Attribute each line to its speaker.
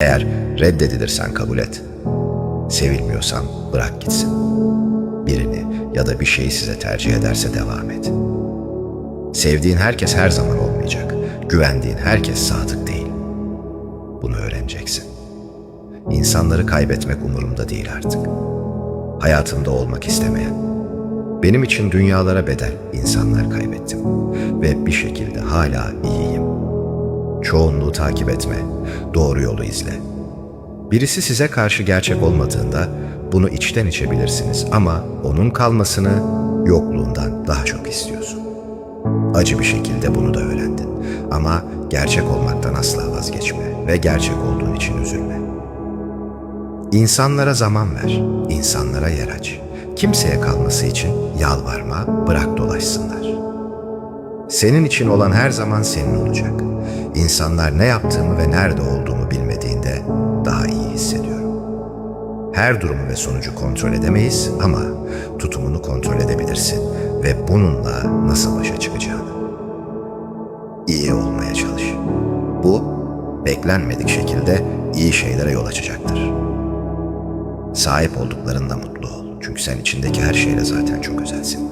Speaker 1: Eğer reddedilirsen kabul et. Sevilmiyorsan bırak gitsin. Birini ya da bir şeyi size tercih ederse devam et. Sevdiğin herkes her zaman olmayacak. Güvendiğin herkes sadık değil. Bunu öğreneceksin. İnsanları kaybetmek umurumda değil artık. Hayatımda olmak istemeyen. Benim için dünyalara bedel insanlar kaybettim. Ve bir şekilde hala iyiyim. Çoğunluğu takip etme, doğru yolu izle. Birisi size karşı gerçek olmadığında bunu içten içebilirsiniz ama onun kalmasını yokluğundan daha çok istiyorsun. Acı bir şekilde bunu da öğrendin. Ama gerçek olmaktan asla vazgeçme ve gerçek olduğun için üzülme. İnsanlara zaman ver, insanlara yer aç. Kimseye kalması için yalvarma, bırak dolaşsınlar. Senin için olan her zaman senin olacak. İnsanlar ne yaptığımı ve nerede olduğumu bilmediğinde daha iyi hissediyorum. Her durumu ve sonucu kontrol edemeyiz ama tutumunu kontrol edebilirsin ve bununla nasıl başa çıkacağını. İyi olmaya çalış. Bu beklenmedik şekilde iyi şeylere yol açacaktır. Sahip olduklarında mutlu ol. Çünkü sen içindeki her şeyle zaten çok özelsin.